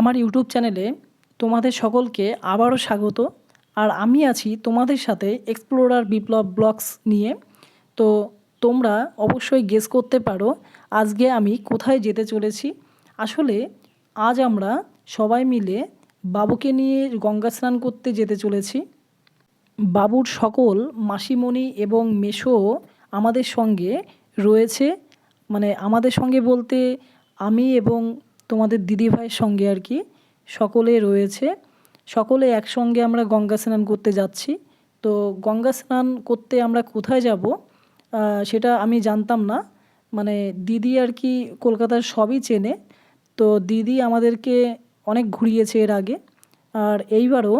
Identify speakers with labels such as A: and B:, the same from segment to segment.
A: আমার ইউটিউব চ্যানেলে তোমাদের সকলকে আবারও স্বাগত। আর আমি আছি তোমাদের সাথে এক্সপ্লোরার বিপ্লব ব্লগস নিয়ে। তো তোমরা অবশ্যই গেস করতে পারো আজকে আমি কোথায় যেতে চলেছি। আসলে আজ আমরা সবাই মিলে বাবুকে নিয়ে গঙ্গা স্নান করতে যেতে চলেছি। বাবুর সকল মাসিমণি এবং মেশো আমাদের সঙ্গে রয়েছে। মানে আমাদের সঙ্গে বলতে আমি এবং তোমাদের দিদিভাইয়ের সঙ্গে আর কি, সকলে রয়েছে। সকলে একসঙ্গে আমরা গঙ্গা স্নান করতে যাচ্ছি। তো গঙ্গা স্নান করতে আমরা কোথায় যাব সেটা আমি জানতাম না। মানে দিদি আর কি কলকাতার সবই চেনে। তো দিদি আমাদেরকে অনেক ঘুরিয়েছে এর আগে। আর এইবারও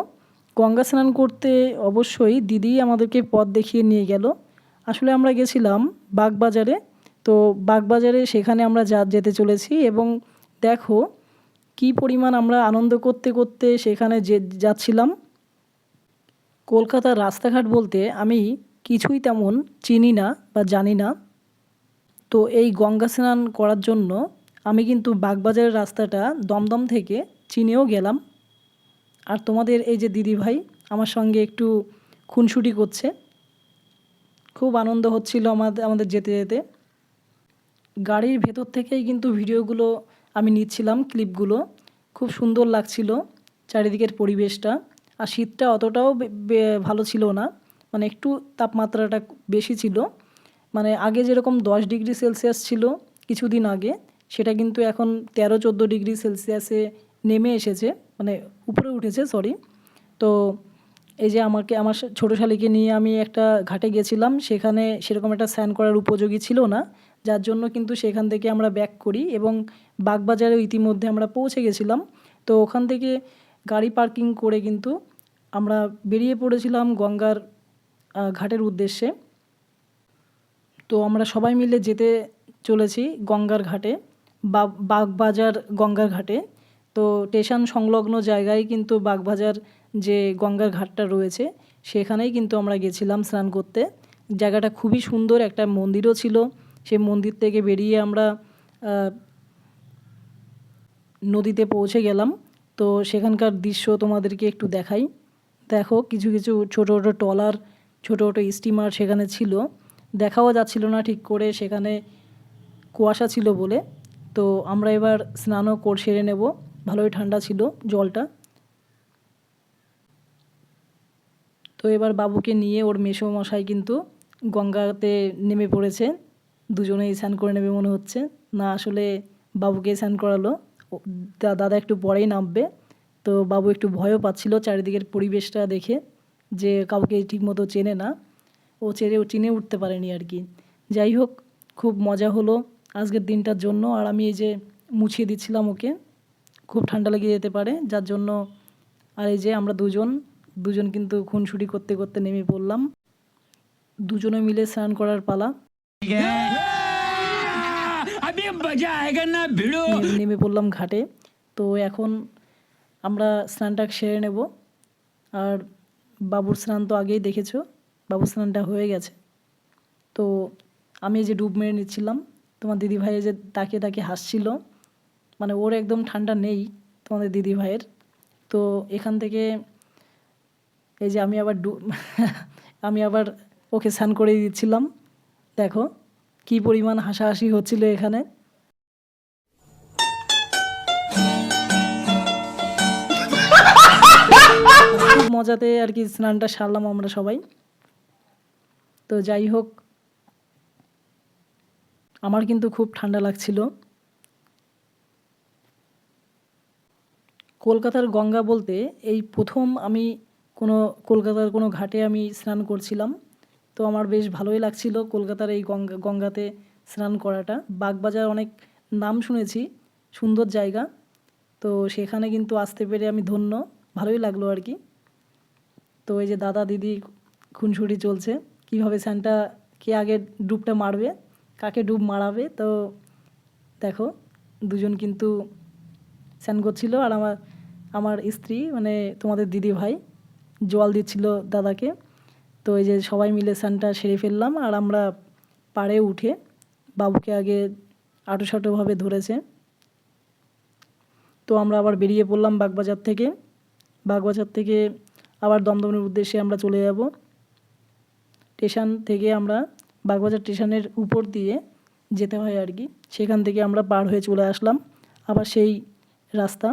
A: গঙ্গা স্নান করতে অবশ্যই দিদি আমাদেরকে পথ দেখিয়ে নিয়ে গেল। আসলে আমরা গেছিলাম বাগবাজারে। তো বাগবাজারে সেখানে আমরা যা যেতে চলেছি এবং দেখো কি পরিমাণ আমরা আনন্দ করতে করতে সেখানে যে যাচ্ছিলাম। কলকাতার রাস্তাঘাট বলতে আমি কিছুই তেমন চিনি না বা জানি না। তো এই গঙ্গা স্নান করার জন্য আমি কিন্তু বাগবাজারের রাস্তাটা দমদম থেকে চিনেও গেলাম। আর তোমাদের এই যে দিদিভাই আমার সঙ্গে একটু খুনসুটি করছে। খুব আনন্দ হচ্ছিল আমাদের আমাদের যেতে যেতে। গাড়ির ভেতর থেকেই কিন্তু ভিডিওগুলো আমি নিচ্ছিলাম ক্লিপগুলো। খুব সুন্দর লাগছিল চারিদিকের পরিবেশটা। আর শীতটা অতটাও ভালো ছিল না। মানে একটু তাপমাত্রাটা বেশি ছিল। মানে আগে যেরকম দশ ডিগ্রি সেলসিয়াস ছিল কিছুদিন আগে, সেটা কিন্তু এখন তেরো, চোদ্দ ডিগ্রি সেলসিয়াসে নেমে এসেছে। মানে উপরে উঠেছে সরি তো এই যে আমাকে, আমার ছোটো শালিকে নিয়ে আমি একটা ঘাটে গেছিলাম, সেখানে সেরকম একটা স্নান করার উপযোগী ছিল না। যার জন্য কিন্তু সেখান থেকে আমরা ব্যাক করি এবং বাগবাজারে ইতিমধ্যে আমরা পৌঁছে গেছিলাম। তো ওখান থেকে গাড়ি পার্কিং করে কিন্তু আমরা বেরিয়ে পড়েছিলাম গঙ্গার ঘাটের উদ্দেশ্যে। তো আমরা সবাই মিলে যেতে চলেছি গঙ্গার ঘাটে বাগবাজার গঙ্গার ঘাটে। তো স্টেশন সংলগ্ন জায়গায় কিন্তু বাগবাজার যে গঙ্গার ঘাটটা রয়েছে, সেখানেই কিন্তু আমরা গেছিলাম স্নান করতে। জায়গাটা খুবই সুন্দর, একটা মন্দিরও ছিল। সেই মন্দির থেকে বেরিয়ে আমরা নদীতে পৌঁছে গেলাম। তো সেখানকার দৃশ্য তোমাদেরকে একটু দেখাই। দেখো, কিছু কিছু ছোটো ছোটো ট্রলার, ছোটো ছোটো স্টিমার সেখানে ছিল। দেখাও যাচ্ছিল না ঠিক করে, সেখানে কুয়াশা ছিল বলে। তো আমরা এবার স্নানও কর, সেরে নেব। ভালোই ঠান্ডা ছিল জলটা। তো এবার বাবুকে নিয়ে ওর মেসো মশাই কিন্তু গঙ্গাতে নেমে পড়েছে। দুজনেই স্নান করে নেবে মনে হচ্ছে। না, আসলে বাবুকে স্নান করালো। দাদা একটু পরেই নামবে। তো বাবু একটু ভয়ও পাচ্ছিল চারিদিকের পরিবেশটা দেখে যে কাউকে ঠিকমতো চেনে না। ও চেনে চিনে উঠতে পারেনি আর কি। যাই হোক, খুব মজা হলো আজকের দিনটার জন্য। আর আমি এই যে মুছিয়ে দিচ্ছিলাম ওকে, খুব ঠান্ডা লেগে যেতে পারে। যার জন্য, আর এই যে আমরা দুজন দুজন কিন্তু খুনসুটি করতে করতে নেমে পড়লাম। দুজনে মিলে স্নান করার পালা। নেমে পড়লাম ঘাটে। তো এখন আমরা স্নানটা সেরে নেব। আর বাবুর স্নান তো আগেই দেখেছ বাবুর স্নানটা হয়ে গেছে। তো আমি যে ডুব মেরে নিচ্ছিলাম তোমার দিদি ভাইয়ের যে তাকে তাকে হাসছিল। মানে ওর একদম ঠান্ডা নেই তোমাদের দিদি ভাইয়ের। তো এখান থেকে এই যে আমি আবার ডুব আমি আবার ওকে স্নান করে দিচ্ছিলাম। দেখো, কি পরিমাণ হাসাহাসি হচ্ছিল এখানে। মজাতে আর কি স্নানটা সারলাম আমরা সবাই। তো যাই হোক, আমার কিন্তু খুব ঠান্ডা লাগছিল। কলকাতার গঙ্গা বলতে এই প্রথম আমি কোনো, কলকাতার কোনো ঘাটে আমি স্নান করছিলাম। তো আমার বেশ ভালোই লাগছিল কলকাতার এই গঙ্গা, গঙ্গাতে স্নান করাটা। বাগবাজার অনেক নাম শুনেছি, সুন্দর জায়গা। তো সেখানে কিন্তু আসতে পেরে আমি ধন্য, ভালোই লাগল আর কি। তো এই যে দাদা, দিদি, খুনসুটি চলছে, কীভাবে স্যানটা কে আগে ডুবটা মারবে, কাকে ডুব মারাবে, তো দেখো, দুজন কিন্তু স্নান করছিল আর আমার আমার স্ত্রী মানে তোমাদের দিদি ভাই, জল দিচ্ছিল দাদাকে। তো এই যে সবাই মিলে স্নানটা সেরে ফেললাম আর আমরা পাড়ে উঠে বাবুকে আগে আটোসাটোভাবে ধরেছে। তো আমরা আবার বেরিয়ে পড়লাম বাগবাজার থেকে। বাগবাজার থেকে আবার দমদমের উদ্দেশ্যে আমরা চলে যাব। স্টেশন থেকে আমরা বাগবাজার স্টেশনের উপর দিয়ে যেতে হয় আর কি। সেখান থেকে আমরা পার হয়ে চলে আসলাম। আবার সেই রাস্তা।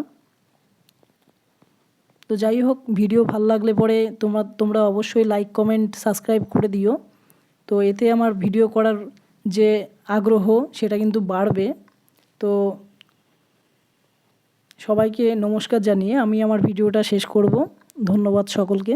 A: তো যাই হোক ভিডিও ভালো লাগলে পরে তোমরা তোমরা অবশ্যই লাইক কমেন্ট সাবস্ক্রাইব করে দিও। তো এতে আমার ভিডিও করার যে আগ্রহ, সেটা কিন্তু বাড়বে। তো সবাইকে নমস্কার জানিয়ে আমি আমার ভিডিওটা শেষ করব। ধন্যবাদ সকলকে।